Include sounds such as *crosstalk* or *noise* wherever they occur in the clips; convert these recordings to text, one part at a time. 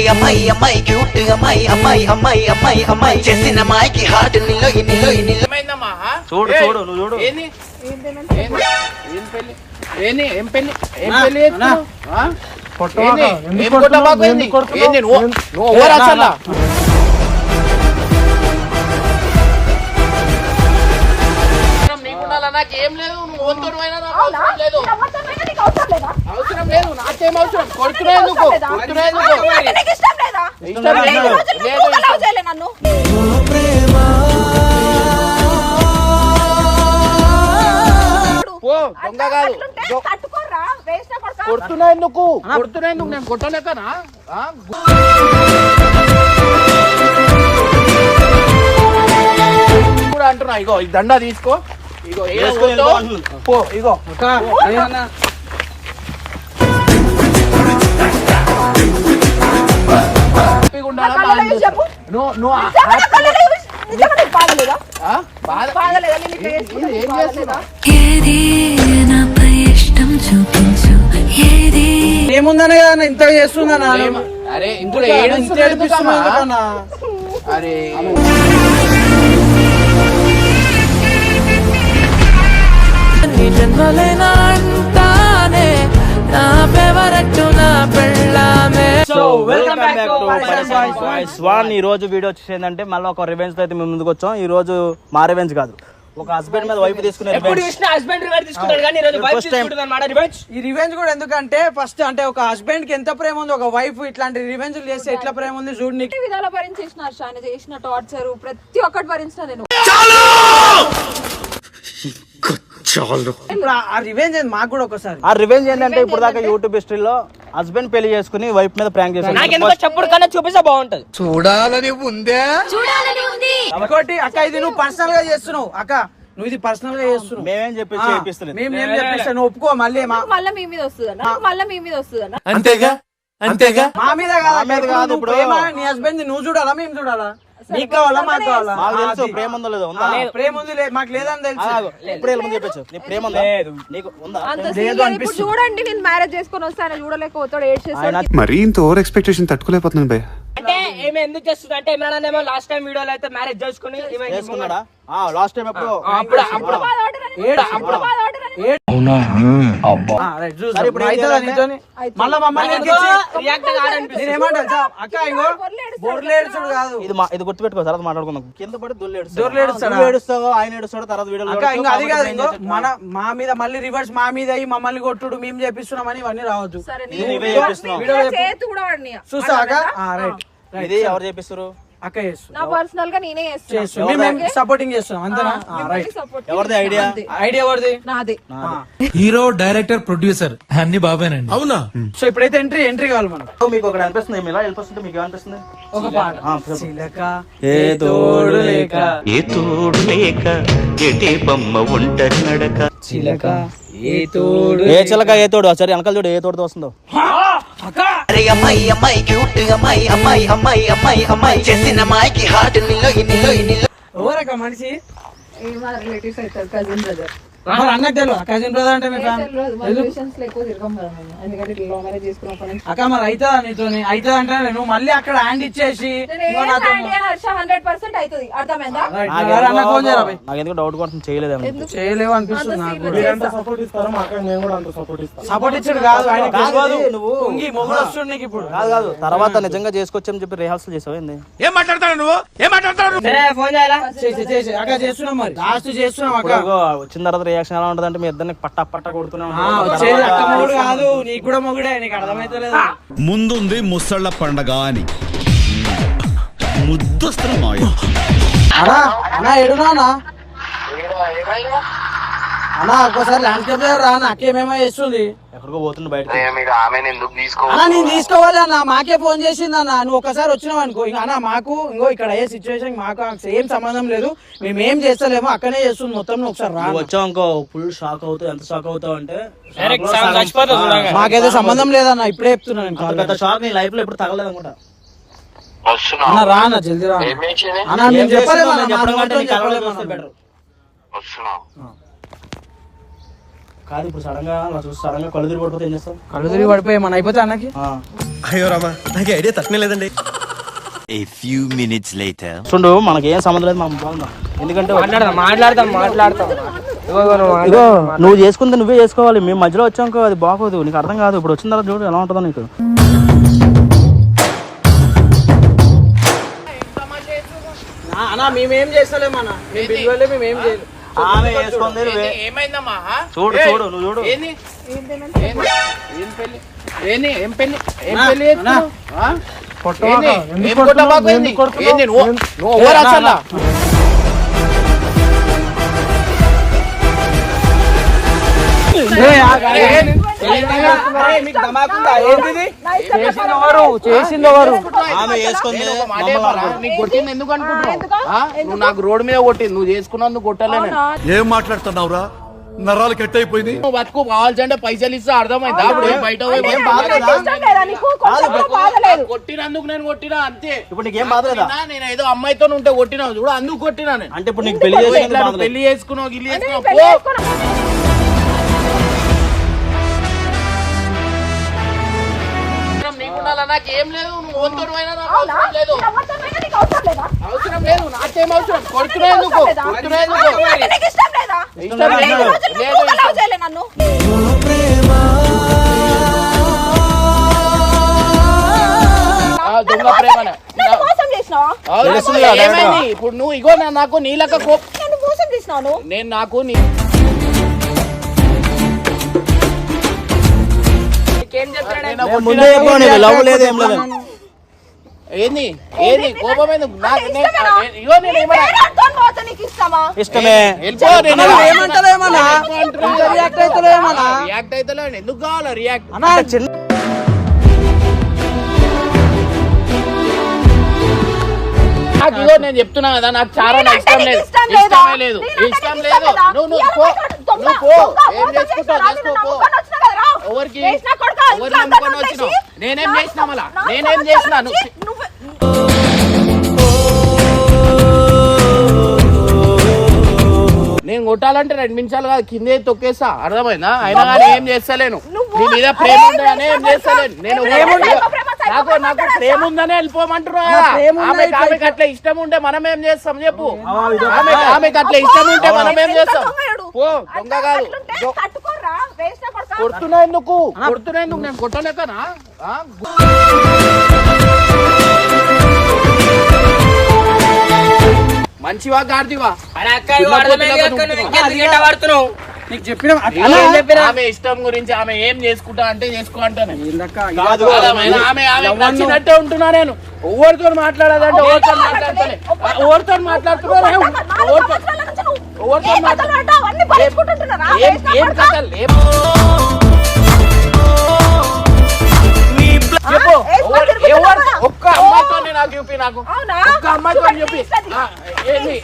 అరే అమ్మాయి అమ్మాయి క్యూట్ అమ్మాయి అమ్మాయి అమ్మాయి అమ్మాయి అమ్మాయి చేసిన అమ్మాయికి హార్ట్ నిల్లో నిల్లో నిల్లో ఏమైందమ్మా ఆ? చూడు, చూడు, నువ్వు చూడు. ఏంది? ఏంది? ఏం పెళ్ళి? ఏంది? ఏం పెళ్ళి? ఏం? ఎందుకు ఏం? కొట్టబాకు ఏంది? ఏంది? నువ్వు నువ్వు అన్నా, అసలు? నాకేం లేదు. నువ్వు వంతుడువైనా నాకు అవసరం లేదు? అవసరం లేదు నాకేం అవసరం? కొడుతున్నా ఎందుకు? కొడుతున్నా ఎందుకు? ఇష్టం లేదు? లేదు. ఇష్టం. పో దొంగ కాదు. దొ- కొడుతున్నా ఎందుకు? కొడుతున్నా ఎందుకు? నేను కొట్టలేకనా? ఆ? కూడా అంటున్నా ఇగో ఈ దండ తీసుకో. ఇగో ఏ. పో ఇగో. అక్క, ఏమన్నా? ఏముందనే కదా చేస్తుందన్నా ఏమ- అరే ఇప్పుడు ఏడు ఇంత ఏడిపిస్తున్నా అరే. నీ జన్మలేనా అంటానే నా so welcome back to voice one ఈ రోజు వీడియో వచ్చేసి ఏంటంటే మళ్ళీ ఒక రివెంజ్ అయితే మేము ముందుకు వచ్చాం. ఈ రోజు మా రివెంజ్ కాదు. ఒక హస్బెండ్ మీద వైఫ్ తీసుకునే ఈ రివెంజ్ కూడా ఎందుకంటే ఫస్ట్ అంటే ఒక హస్బెండ్కి ఎంత ప్రేమ ఉంది ఒక వైఫ్ ఇట్లాంటి రివెంజ్ చేస్తే ఎట్లా ప్రేమ ఉంది చూడు నీకు. అన్ని విధాల భరించేసిన చేసిన టార్చర్ ప్రతి ఒక్కటి భరించిన నేను. ఇప్పుడు ఆ- రివెంజ్ మాకు కూడా ఒకసారి. ఆ రివెంజ్ ఏంటంటే ఇప్పుడు దాకా యూట్యూబ్ హిస్టరీలో హస్బెండ్ పెళ్ళి చేసుకుని వైఫ్ మీద ప్రాంక్ చెప్పుడు కన్నా చూపిస్తే బాగుంటది. ఇంకోటి అక్క ఇది నువ్వు పర్సనల్గా చేస్తున్నావు. అక్క నువ్వు ఇది పర్సనల్గా చేస్తున్నావు. మేమేం చెప్పి చేపిస్తలేదు. మేము ఏం చెప్పిస్తా? నువ్వు ఒప్పుకో మళ్ళీ మా మళ్ళీ మీ మీద వస్తుందన్న మళ్ళీ మీ మీద వస్తుందన్న అంతేగా? అంతేగా? మా మీద కాదు మా మీద కాదు ఇప్పుడు. నీ హస్బెండ్ నువ్వు చూడాలా? మేము చూడాలా? నీకు కావాలా మాకు కావాలా? మాకు తెలుసు. ప్రేమ ఉందో లేదో ఉందా? ప్రేమ ఉంది లే- మాకు లేదని తెలుసు. ఇప్పుడే ముందు చెప్పచ్చు? నీ ప్రేమ ఉందా? నీకు ఉందా? లేదు లేదు. ఇప్పుడు. చూడండి నేను మ్యారేజ్ చేసుకొని వస్తే ఆయన చూడలేకపోతాడు ఏడ్ చేస్తాడు మరీ ఇంత ఓవర్ ఎక్స్పెక్టేషన్ తట్టుకోలేకపోతున్నాను భయ్య. అంటే ఏమి ఎందుకు చేస్తుంది? అంటే ఇమ్రాన్ ఏమో లాస్ట్ టైం వీడియోలో అయితే మ్యారేజ్ చేసుకుని ఈమె చేసుకున్నాడా? లాస్ట్ టైం ఎప్పుడు? అప్పుడు అప్పుడు. ఇది గుర్తుపెట్టుకో తర్వాత మాట్లాడుకుందాం. కింద పడి ఆయన ఏడుస్తాడు తర్వాత అది కాదు? మన మా మీద మళ్ళీ రివర్స్ మా మీద అయ్యి మమ్మల్ని కొట్టుడు మేము చేపిస్తున్నామని ఇవన్నీ రావద్దు. సరే ఇది నువ్వే చేపిస్తున్నావు వీడియో చెప్పు. చేతి కూడా వాడిని చూస్తా అక్క? ఆ, రైట్. ఇది ఎవరు చేపిస్తారు అక్క చేస్తుంది. నా పర్సనల్గా నేనే చేస్తున్నా. చేస్తుంది. మేము సపోర్టింగ్ చేస్తున్నాం అంతేనా? ఆ, రైట్ సపోర్ట్ ఎవరిది ఐడియా ఐడియా ఎవరిది? నాదే. హీరో డైరెక్టర్ ప్రొడ్యూసర్ అన్ని బాబానండి. అవునా? సో ఇప్పుడైతే ఎంట్రీ ఎంట్రీ కావాలి మనం మీకు ఒకటి అనిపిస్తుంది వెళ్ళిపోతుంటే మీకు ఏమనిపిస్తుంది ఒక పాట. చిలక ఏ తోడు లేక. ఏ తోడు లేక ఎటే బొమ్మ ఒంటరి నడక. చిలక ఏ తోడు ఏ చిలక ఏ తోడు? సరే వెనకాల చూడు ఏ తోడుతో వస్తుందో. అరే అమ్మాయి అమ్మాయి క్యూట్ అమ్మాయి అమ్మాయి అమ్మాయి అమ్మాయి అమ్మాయి చేసిన అమ్మాయికి హార్ట్ నిల్లో నిల్లో నిల్లో ఎవరక్క మనిషి? మా రిలేటివ్స్ అవుతారు కజిన్ బ్రదర్ కజిన్ బ్రదర్ అంటే అక్క మరి అవుతుందా అవుతుంది అంటే నువ్వు మళ్ళీ అక్కడ హ్యాండ్ ఇచ్చేసి డౌట్ చేయలేవు అనిపిస్తుంది. సపోర్ట్ ఇచ్చాడు కాదు. నువ్వు- నీకు ఇప్పుడు. కాదు కాదు. తర్వాత నిజంగా చేసుకొచ్చని చెప్పి రిహార్సల్ చేసావు ఏంది? ఏం మాట్లాడతాడు నువ్వు? ఏం మాట్లాడతాడు సరే ఫోన్ చేయాలా చేసి చేసి అక్క చేస్తున్నాం మరి. లాస్ట్ చేస్తున్నాం అక్క. ఇప్పుడు ఇగో వచ్చిన తర్వాత రియాక్షన్ ఎలా ఉంటుంది అంటే మీ ఇద్దరిని పట్ట పట్ట కొడుతూనే ఆ, ఉంటారు. వచ్చేది అక్క మొగుడు కాదు నీకు కూడా మొగుడే నీకు అర్థమైతలేదు. ముందుంది ముసళ్ళ పండగ అని. ముద్దొస్తున్న మాయ. అన్నా అన్నా ఎడునా అన్నా ఒక్కసారి ల్యాండ్స్కేప్ రా చేస్తుంది. ఎక్కడికో పోతుంది బయట అన్నా నేను తీసుకోవాలి అన్న. మాకే ఫోన్ చేసింది అన్న. నువ్వు ఒకసారి వచ్చినావు అనుకో. ఇంకా అన్న మాకు ఇంకో ఇక్కడ ఏ సిచ్యువేషన్ మాకు ఏం సంబంధం లేదు. మేము ఏం చేస్తలేమో అక్కనే చేస్తుంది. మొత్తం నువ్వు ఒకసారి రా నువ్వు. వచ్చావు ఫుల్ షాక్ అవుతావు ఎంత షాక్ అవుతావు అంటే shock చచ్చిపోతావు చూడంగా. మాకైతే సంబంధం లేదన్న. ఇప్పుడే చెప్తున్నా నేను అంత పెద్ద షాక్ నీ లైఫ్లో ఎప్పుడు తగలేదు అనుకుంటా అన్న రా అన్న జల్దీ రా అన్న. మేము చెప్పలేము? అన్న, మా చెప్పడం కంటే చెప్పలేము అన్న. better. కాదు ఇప్పుడు సడన్గా అలా చూసి సడన్గా కళ్ళు తిరిగి పడిపోతే ఏం చేస్తాం? కళ్ళు తిరిగి పడిపోయి మన అయిపోతే అన్నకి. అయ్యో రామా నాకు ఐడియా తట్టనే లేదండి. A few minutes later. చూడు మనకి ఏం సంబంధం లేదు మనం బాగుందాం. ఎందుకంటే మాట్లాడదాం మాట్లాడతాం మాట్లాడతాం ఇగో ఇగో నువ్వు చేసుకుంది నువ్వే చేసుకోవాలి. మేము మధ్యలో వచ్చాక అది బాగోదు నీకు అర్థం కాదు. ఇప్పుడు వచ్చిన తర్వాత చూడు ఎలా ఉంటుందో నీకు. అన్న మేమేం చేస్తలేమన్నా మేము పిలవలే మేమేం చేయలేదు ఆమె నువ్వే ఏమైందమ్మా చూడు చూడు నువ్వు చూడు. ఏంది? ఏంది? ఏం పెళ్ళి ఏంది? ఏం పెళ్ళి? ఏం? ఆ? ఏంది? ఏం కొట్టబాకు ఏంది? ఏంది నువ్వు నువ్వు ఎవరు ఆమె చేసుకుంది. నీకు కొట్టింది ఎందుకు అనుకుంటున్నావు? నువ్వు నాకు రోడ్డు మీద కొట్టింది నువ్వు చేసుకున్నందుకు కొట్టలే నేను. ఏం మాట్లాడుతున్నావురా? నరాలు కట్ అయిపోయింది నువ్వు బతుకు కావాల్సింటే పైసలు ఇస్తా అర్థమైందా? అప్పుడు ఏం బయట బాధలేదా? కొట్టినందుకు నేను కొట్టినా అంతే. ఇప్పుడు నీకేం బాధ లేదా? కొట్టినా, నేను ఏదో అమ్మాయితో ఉంటే కొట్టినావు చూడు అందుకు కొట్టినా అంటే ఇప్పుడు నీకు పెళ్ళి నువ్వు నువ్వు పెళ్ళి చేసుకున్నావు గిల్లి చేసుకున్నావు. నాకేం లేదు నువ్వు ఓన్తోడు అయినా నాకు అవునా? అవసరం లేదు. అవసరం నాకేం అవసరం? కొడుతున్నా ఎందుకు? కొడుతున్నా ఎందుకు? ఇష్టం నన్ను. దొంగ ప్రేమనే. ఇప్పుడు నువ్వు ఇగో నా- నాకు నీలక కోపం. నేను నాకు నీ ముందే చెప్పాను నీకు లవ్ లేదు ఏం లేదు. ఏంది? ఏంది? కోపం ఎందుకు? నాకు అంటే నేను- ఇష్టమేనా? నేను- ఇగో నేను నీ ఏమన్నా పేరు అనుకోని పోతే నీకు ఇష్టమా? ఇష్టమే. వెళ్ళిపో నేను అన్న, నువ్వు ఏమంటలేమన్నా ఇంకా రియాక్ట్ రియాక్ట్ అయితే ఎందుకు కావాలా రియాక్ట్ అన్నా చిన్న నాకు ఇగో నేను చెప్తున్నా కదా నాకు చాలా ఇష్టం లేదు. ఇష్టం లేదా? ఇష్టమే లేదు. నేనంటే ఇష్టం లేదా? నువ్వు నువ్వు ఎవరికి? నేనేం చేసినా మళ్ళా? నేనేం చేసినా నేను కొట్టాలంటే రెండు నిమిషాలు కాదు కిందే తొక్కేస్తా అర్థమైందా? అయినా కానీ ఏం చేస్తలేను. నీ మీద ప్రేమ ఏం చేస్తలేను. నేను నాకు నాకు? ప్రేమ ఉందనే ఆమెకి అట్లా ఇష్టం ఉంటే మనం ఏం చేస్తాం చెప్పు. ఆమెకి అట్లా ఇష్టం ఉంటే మనం ఏం చేస్తాం? దొంగయుడు? పో దొంగ కాదు. కొడుతున్నా ఎందుకు? కొడుతున్నా ఎందుకు? నేను కొట్టలేకనా? మంచివా గాడిదివా? అరే అక్క నీకు చెప్పిన ఆమె ఇష్టం గురించి ఆమె ఏం చేసుకుంటా అంటే చేసుకో అంటాను. కాదు ఆమె ఆమె ఆమె నచ్చినట్టే ఉంటున్నా నేను. ఎవరితో మాట్లాడదంటే ఎవరితో మాట్లాడతలే ఎవరితో మాట్లాడుతున్నా నాలుగు సంవత్సరాల నుంచి నువ్వు ఎవరితో? ఏం? కథలు? చెప్పు. ఎవరు- ఒక్క అమ్మాయితో నాకు చూపి నాకు. అవునా? ఒక్క అమ్మాయితో చెప్పి. ఇస్తది.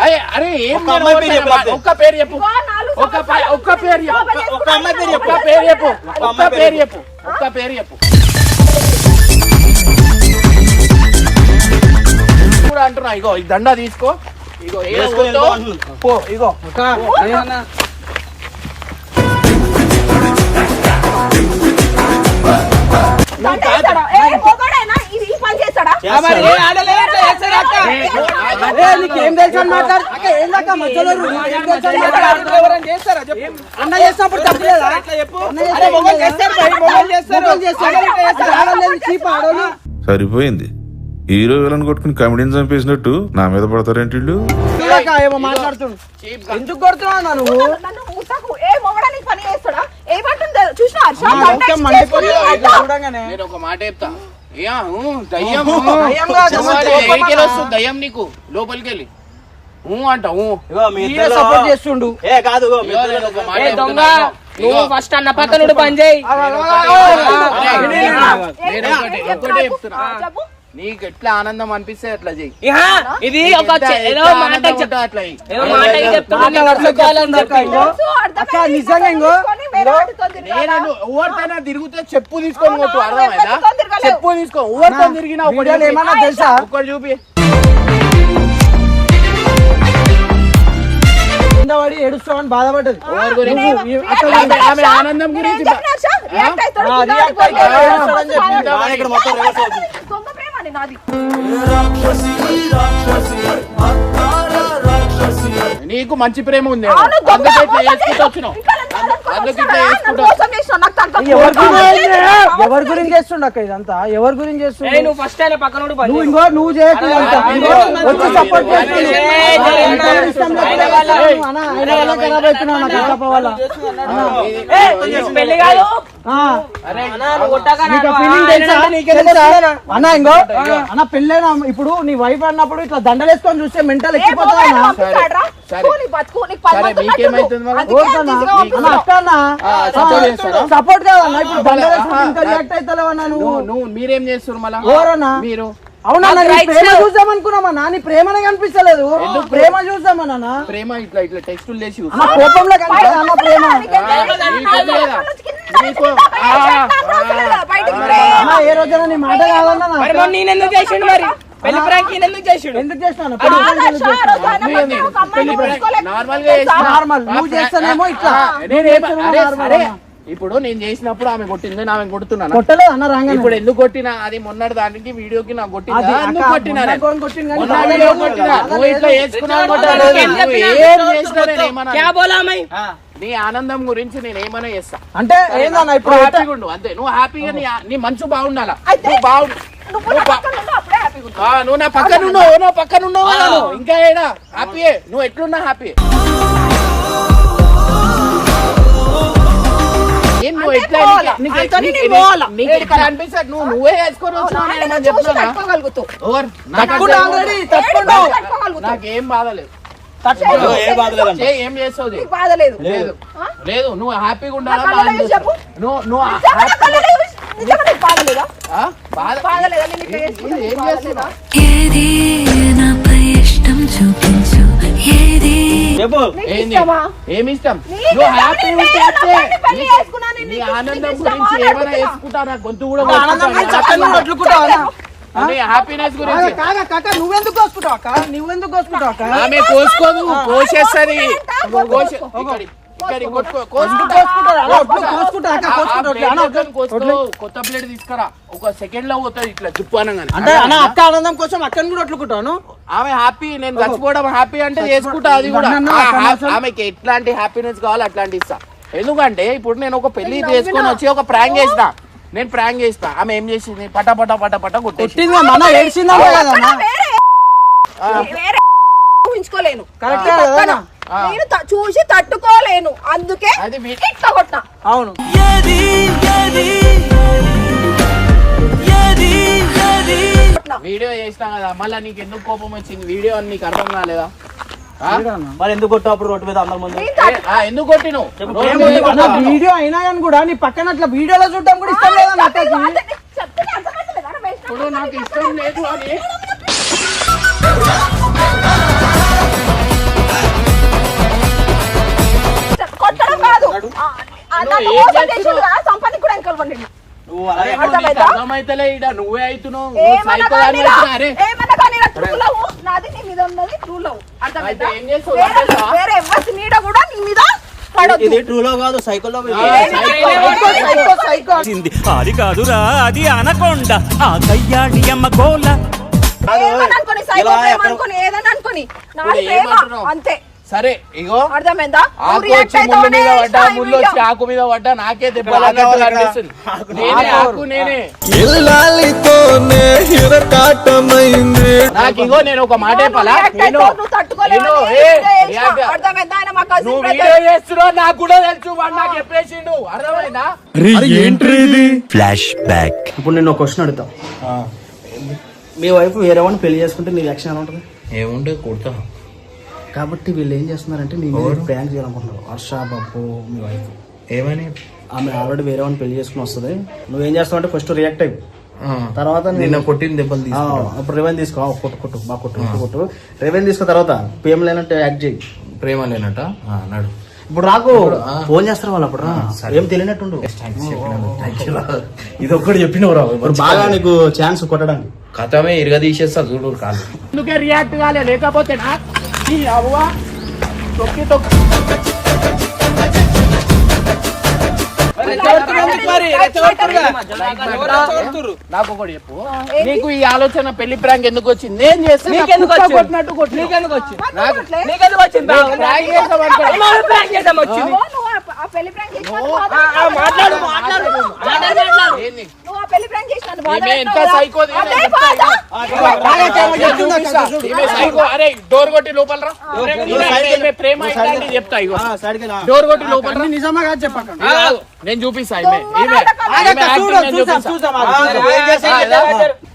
అరే ఏం ఒక్క పేరు చెప్పు నేను ఒక్క పేరు ఒక్క పేరు చెప్పు. ఒక్క అమ్మాయి పేరు చెప్పు. ఒక్క పేరు చెప్పు. ఒక్క ఒక్క అమ్మాయి పేరు పేరు చెప్పు. ఒక్క పేరు చెప్పు. కూడా అంటున్నా ఇగో ఈ దండ తీసుకో. ఇగో. పో ఇగో. దండ వేస్తాడా? ఏ మొగాడేనా? ఇది ఈ పని చేస్తాడా? నీకేం తెలుసు మాట్లాడు. మధ్యలో. అన్న చేసినప్పుడు తప్పలేదా సరిపోయింది. హీరో విలన్ కొట్టుకుని కమెడీని చంపేసినట్టు నా మీద పడతారేంటి ఏమో మాట్లాడుతుండు. ఎందుకు కొడుతున్నావు నువ్వు? చూసినా చూడంగానే. నేను ఒక మాట చెప్తా. అయ్యా ఊ, *laughs* దయ్యం నీకు? లోపలికి వెళ్ళి అంట సపోర్ట్ చేస్తుండు. ఏ కాదు దొంగ. నువ్వు ఫస్ట్ అన్న పక్కనుడు పని చేయి. నీకు ఎట్లా ఆనందం అనిపిస్తే అట్లా చెయ్యి. ఇహా, ఇది ఒక ఏదో మాట ఉంటే అట్లా. ఏదో మాట నిజంగా? నేను ఎవరితోనే తిరిగితే చెప్పు తీసుకొని? కొట్టు అర్థమైందా. చెప్పు తీసుకో. ఎవరితో తిరిగినా ఒకటి. ఏమన్నా తెలుసా? ఒక్కటి చూపి. కింద పడి ఏడుస్తామని బాధపడ్డది. ఆనందం గురించి బా- ఆ? నీకు మంచి ప్రేమ ఉంది అందుకే ఇట్లా. వచ్చినావు. అందుకే? ఇట్లా ఎవరి గురించి. ఎవరి గురించి చేస్తుండ అక్క ఇదంతా? ఎవరి గురించి చేస్తుండు? నువ్వు ఫస్ట్ పక్కన నువ్వు. ఇంకో వచ్చి సపోర్ట్ అన్న, ఇంకో. అన్న పెళ్ళైనా ఇప్పుడు నీ వైఫ్ అన్నప్పుడు ఇట్లా దండలేసుకొని చూస్తే మెంటల్ ఎక్కిపోతా సపోర్ట్ కాదన్న ఇప్పుడు రియాక్ట్ అవుతలేవన్నా నువ్వు? మీరేం చేస్తున్నారు మళ్ళా? ఎవరన్నా? మీరు? అవునా ప్రేమ అనుకున్నామన్నా నీ ప్రేమనే కనిపిస్తలేదు. ప్రేమ చూద్దామన్నా ప్రేమ ఇట్లా ఇట్లా టెక్స్టులు చేసి కోపంలో కనిపిస్తుంది అన్న ప్రేమ? ఏ రోజైనా నీ మాట కాదన్నా నా మరి అక్క? మొన్న నేను ఎందుకు చేసిండు మరి? పెళ్ళి ప్రాంక్ ఎందుకు చేసిండు? ఎందుకు పెట్టుకోలేక నార్మల్గా. నార్మల్ నువ్వు చేస్తానేమో ఇట్లా. ఇప్పుడు నేను చేసినప్పుడు ఆమె కొట్టింది నేను ఆమె కొడుతున్నాను? కొట్టలేదు అన్న ఇప్పుడు ఎందుకు కొట్టినా? అది మొన్నటి దానికి వీడియోకి నాకు కొట్టిందా? ఎందుకు కొట్టినా మొన్న మొన్న వీడియో. నువ్వు ఇట్లా నీ ఆనందం గురించి నేను ఏమైనా చేస్తా. అంటే ఏందన్న ఇప్పుడు హ్యాపీగా ఉండు అంతే. నువ్వు హ్యాపీగా నీ నీ మనసు బాగుండాలా? బాగుండు నువ్వు నా పక్కన ఉన్నావు నా పక్కన ఉన్నావు. ఇంకా ఏడా? హ్యాపీయే నువ్వు ఎట్లున్నా హ్యాపీ ఏం. నువ్వు వేసుకొని నాకు బాధలేదు. ఏ చేస్తావు? నీకు బాధ లేదు. లేదు. ఆ? లేదు. నువ్వు హ్యాపీగా ఉండాలా. నువ్వు ఏమి ఇష్టం? నువ్వు? హ్యాపీ ఉంటే నీ ఆనందం గురించి ఏమైనా గొంతు కూడా హ్యాపీనెస్ గురించి. నువ్వెందుకు కోసుకుంటావు నువ్వెందుకు కోసేస్తుంది. కొత్త ప్లేట్ తీసుకురా. ఒక సెకండ్లో పోతుంది ఇట్లా జిప్పు అనగానే. అంటే అన్న అక్క ఆనందం కోసం అక్కని కూడా ఒట్లుకుంటాను ఆమె హ్యాపీ నేను చచ్చిపోవడం హ్యాపీ అంటే చేసుకుంటా అది కూడా. ఆమెకి ఎట్లాంటి హ్యాపీనెస్ కావాలో అట్లాంటి ఇస్తా. ఎందుకంటే ఇప్పుడు నేను ఒక పెళ్ళి చేసుకొని వచ్చి ఒక ప్రాంక్ చేసిన. నేను ప్రాంక్ చేస్తా ఆమె ఏం చేసింది? పట పట పట పట కొట్టేసి కొట్టింది మన ఏడ్చిందమ్మ కదన్న వేరే వేరే ఊహించుకోలేను. కరెక్ట్? నేను త- చూసి తట్టుకోలేను. అందుకే అది కొట్టినా అవును. కొట్టినా. వీడియో చేసినా కదా మళ్ళీ నీకు ఎందుకు కోపం వచ్చింది? వీడియో అని నీకు అర్థం కాలేదా? మరి ఎందుకు కొట్టావు అప్పుడు రోడ్డు మీద అందరి ముందు? ఎందుకు కొట్టినావు? కొట్టినావు? వీడియో అయినా కానీ కూడా నీ పక్కన అట్లా వీడియోలో చూడడం కూడా ఇష్టం అదే నీకు ఇప్పుడు ఇష్టం లేదు అని నాది నీ మీద ఉన్నది? వేరే- ఎవరి నీడ కూడా నీ మీద. ఇది ట్రూలో కాదు. Psycho psycho? అది కాదురా అది అనకొండ. ఆ కయ్యాడి అమ్మ గోల. ఏమని అనుకోని, ఎక్కడ- అనుకోని, ఏదని అనుకోని. అంతే. సరే ఇగో అర్థమైందా? ముళ్ళు. వచ్చి ఆకు మీద పడ్డా నాకే దెబ్బలు ఆకు అన్నట్టు ఎవరు? కనిపిస్తుంది నేనే ఆకు. నేనే. నాకు ఇగో నేను ఒక మాట నువ్వు. వీడియో చేస్తున్నావు నాకు కూడా తెలుసు వాడు నాకు చెప్పేసిండు. అర్థమైందా? ఫ్లాష్ బ్యాక్ ఇప్పుడు నేను ఒక క్వశ్చన్ అడుగుతా. మీ వైఫ్ వేరే వాడిని పెళ్ళి చేసుకుంటే నీ యాక్షన్ ఎలా ఉంటుంది? ఏముంటే కొడతా. కాబట్టి వీళ్ళు ఏం చేస్తున్నారంటే మీద ప్రాంక్ చేయాలనుకుంటున్నారు. హర్ష బాబు మీ వైఫ్ ఏమని? ఆమె ఆల్రెడీ వేరే వాడిని పెళ్ళి చేసుకుని వస్తుంది. నువ్వేం చేస్తావు అంటే ఫస్ట్ రియాక్ట్ అయ్యి. తర్వాత నిన్న కొట్టిన దెబ్బలు అప్పుడు రెవెన్ తీసుకో. కొట్టు కొట్టు బాగా కొట్టు కొట్టు కొట్టు. రెవెన్ తీసుకున్న తర్వాత. పేమ్ లేనట్టు యాక్ట్ చేయి. ప్రేమ లేనట? నడు. ఇప్పుడు రాకు. ఫోన్ చేస్తారు వాళ్ళు అప్పుడు రా. ఏం తెలియనట్టుండు. ఇది ఒక్కటి చెప్పినవరా ఇప్పుడు బాగా నీకు ఛాన్స్ కొట్టడానికి. కథమే ఇరగ తీసేస్తా చూడు కాదు రియాక్ట్ కాలే లేకపోతే నాకు ఒకటి చెప్పు. నీకు ఈ ఆలోచన పెళ్ళి ప్రాంక్ ఎందుకు వచ్చింది? నేను చేస్తే నీకెందుకు వచ్చింది? కొట్టినట్టు. నీకెందుకు వచ్చింది? నాకు నీకెందుకు వచ్చింది? ప్రాంక్ ప్రాంక్ వచ్చింది? మాట్లాడు మాట్లాడు. మాట్లాడు డోర్ కొట్టి లోపల ప్రేమ చెప్తా ఇగో డోర్ కొట్టి లోపల నిజమా కాదు చెప్పక. నేను చూపిస్తా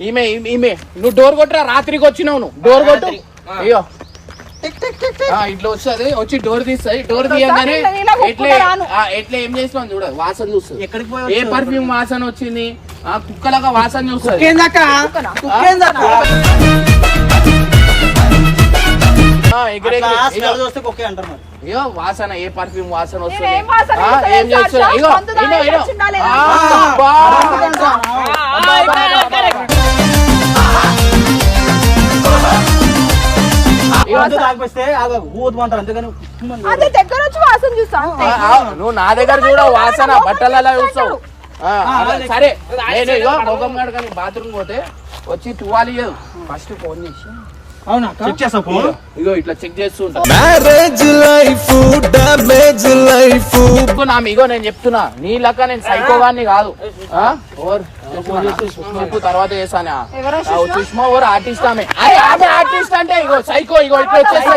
ఈమె ఈమె నువ్వు డోర్ కొట్టరా రాత్రికి వచ్చినావు నువ్వు డోర్ కొట్టు అయ్యో ఇట్లా వస్తుంది వచ్చి డోర్ తీస్తాయి డోర్ తీయగానే ఎట్లా ఎట్లా ఏం చేస్తావు చూడ వాసన చూస్తుంది ఎక్కడికి ఏ పర్ఫ్యూమ్ వాసన వచ్చింది ఆ కుక్కలాగా వాసన చూస్తుంది వాసన ఏ పర్ఫ్యూమ్ వాసన వస్తుంది ఏం చేస్తున్నా. అదే దగ్గర వచ్చి వాసన చూస్తా నువ్వు నా దగ్గర చూడ వాసన బట్టలలో చూస్తావు. సరే నేను బాత్రూమ్ పోతే వచ్చి తువాలి ఫస్ట్ ఫోన్ చేసి. అవునా చెక్ చేస్తావు ఫోన్ ఇగో ఇట్లా చెక్ చేస్తూ ఉంటా. మ్యారేజ్ లైఫ్ డామేజ్ లైఫ్ నా ఇగో నేను చెప్తున్నా. నీ లెక్క నేను సైకోగాన్ని కాదు. ఆ? ఓర్ చెప్పు తర్వాత చేసానా సుష్మా ఓర్ ఆర్టిస్ట్ ఆమె. అరే ఆమె ఆర్టిస్ట్ అంటే ఇగో సైకో ఇగో ఇట్లా వచ్చేసి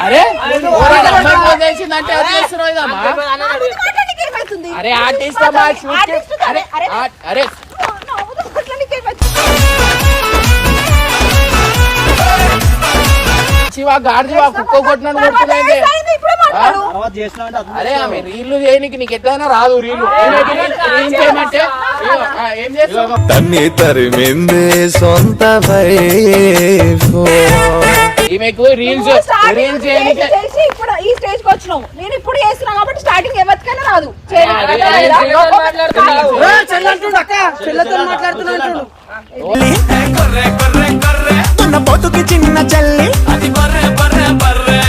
అరే చేసిందంటే అది చేస్తున్నావు ఇదమ్మా? ఏమవుతుంది? అరే ఆర్టిస్ట్ అరే? శివ కుక్క కొడుతున్నాయి అరే ఆమె రీళ్ళు చేయనికి నీకు ఎట్లయినా రాదు రీళ్ళు ఏం చేయమంటే తన్ని తరిమింది సొంత ఈమెకు రీల్స్ రీల్స్ చేసి చేయనికి చేసి ఇప్పుడు ఈ స్టేజ్కి వచ్చినావు? నేను ఇప్పుడు చేస్తున్నా కాబట్టి స్టార్టింగ్ ఎవరికైనా రాదు. అదే, చేయడానికి మాట్లాడుతున్నా చిన్న చల్లి.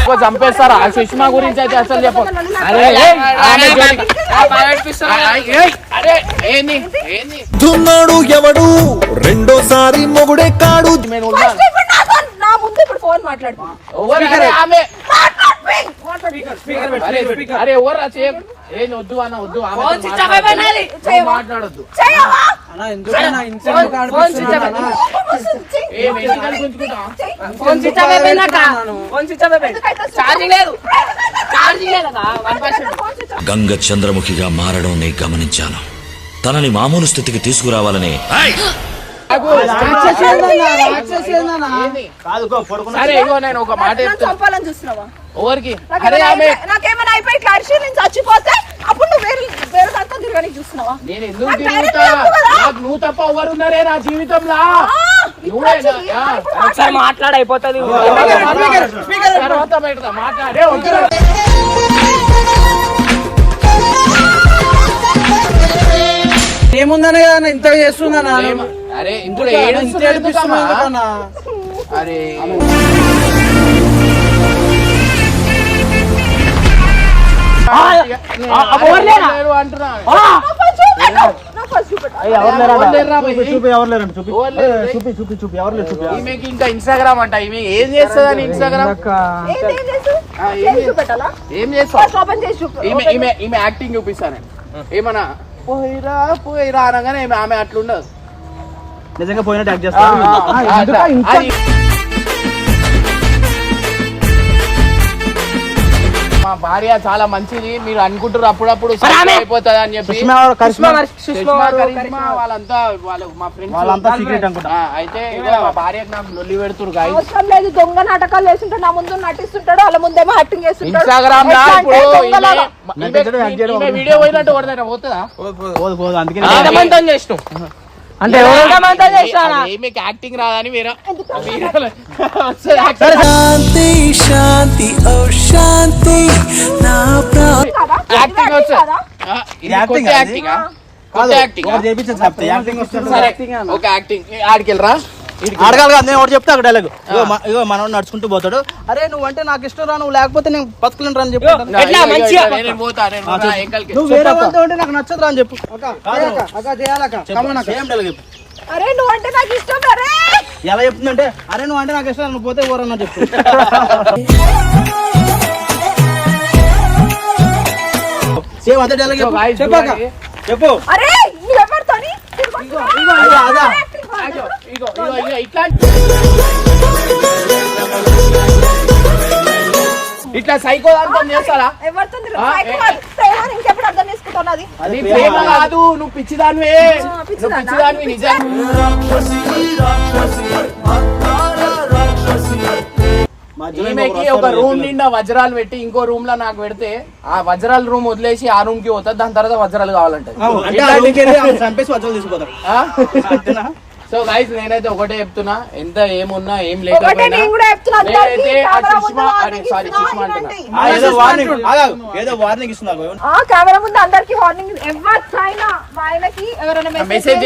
ఎక్కువ చంపేస్తారా? ఆ సుష్మా గురించి అయితే అసలు చెప్పు. అరే ఏయ్, ఆమె జోలికి- ఆ, ఏయ్, అరే ఏంది ఏంది? దున్నాడు ఎవడు? రెండోసారి మొగుడే కాడు. నేను ఉన్నా. ఇప్పుడు నాతో- నా ముందు ఇప్పుడు ఫోన్ ఆమె మాట్లాడు. అరే ఎవరు ఏం వద్దు అన్న వద్దు. మాట్లాడొద్దు. గంగ చంద్రముఖిగా మారడం నే గమనించాను. తనని మామూలు స్థితికి తీసుకురావాలని సరే ఇగో నేను ఒక మాట చంపాలని చూస్తున్నావా? ఎవరికి? అరే ఆమె నాకేమైనా అయిపోయి నేను చచ్చిపోతే అప్పుడు నువ్వు వేరే వేరే దాంతో తిరగడానికి చూస్తున్నావా? నేను ఎందుకు నాకు ధైర్యం తిరుగుతా? లేదు కదా? నాకు నువ్వు తప్ప ఎవరు ఉన్నారే నా జీవితంలో? ఒకసారి మాట్లాడ. అయిపోతుంది. తర్వాత పెడతా మాట్లాడే. వద్దురా. ఏముందనే కదా ఇంత చేస్తుందన్నా ఏమ- అరే ఇప్పుడు? అరే. ఇంకా ఇన్స్టాగ్రామ్ అంట. ఈమె ఏం చేస్తుందని ఇన్స్టాగ్రామ్ ఏం చేసు? ఆ, ఏం చేసి చేసు? చూపెట్టాలా? ఏం చేస్తావు? ఫస్ట్ ఓపెన్ చేసి చూపు. ఈమె యాక్టింగ్ చూపిస్తాను. ఏమన్నా? పోయిరా పోయిరా అనగానే ఆమె అట్లుండదు. నిజంగా ఆ, అట్లా. అది- మా భార్య చాలా మంచిది. మీరు అనుకుంటారు అప్పుడప్పుడు అయిపోతుంది అని చెప్పి. సుష్మా ఎవరు? కరిష్మా సుష్మా, కరిష్మా వాళ్ళంతా వాళ్ళ మా ఫ్రెండ్స్. అయితే మా భార్యకు నాకు లొల్లి పెడుతురు అవసరం లేదు. దొంగ నాటకాలు వేస్తుంటాడు నా ముందు నటిస్తుంటాడు. వాళ్ళ ముందేమో యాక్టింగ్ చేస్తుంటాడు. ఇన్స్టాగ్రామ్ లా ఇప్పుడు వీడియో పోయినట్టు కొడతారా పోతుందా? పోదు పోదు. అందుకే చేసినావు. అంటే ఈమెకి యాక్టింగ్ రాదని యాక్టింగ్. శాంతి శాంతి ఓ శాంతి నా? Acting acting? Acting acting? Acting? Acting ఆడికెళ్ళరా అడగాలి కదా నేను ఒకటి చెప్తే అక్కడ డైలాగ్ ఇగో మ- ఇగో మనోడు నడుచుకుంటూ పోతాడు. అరే నువ్వు అంటే నాకు ఇష్టం రా నువ్వు లేకపోతే నేను బతకలేను రా అని చెప్పి. నువ్వు వేరే వాళ్ళతో ఉంటే నాకు నచ్చదు రా అని చెప్పు. అరే నువ్వు. అంటే నాకు ఇష్టం అరే ఎలా చెప్తుందంటే అరే నువ్వు అంటే నాకు ఇష్టం నువ్వు పోతే ఊరన్నా చెప్పు. సేమ్ అదే డైలాగ్ చెప్పు. చెప్పు అరే నువ్వు ఇగో, ఇగో, ఇగో, ఇగో, ఇట్లా ఇట్లా సైకో చేస్తారా? ఇంకెప్పుడు అర్థం చేసుకుంటున్నది అది? ప్రేమ కాదు నువ్వు పిచ్చిదానివే. నువ్వు పిచ్చిదానా? పిచ్చిదానివి నిజం. ఈమెకి ఒక రూమ్. నిండా వజ్రాలు పెట్టి ఇంకో రూమ్లో నాకు పెడితే ఆ వజ్రాల రూమ్ వదిలేసి ఆ రూమ్కి పోతుంది దాని తర్వాత వజ్రాలు కావాలంటది. సో గైస్ నేనైతే ఒకటే చెప్తున్నా. ఎంత ఏమున్నా ఏం లేకపోయినా సారీ మెసేజ్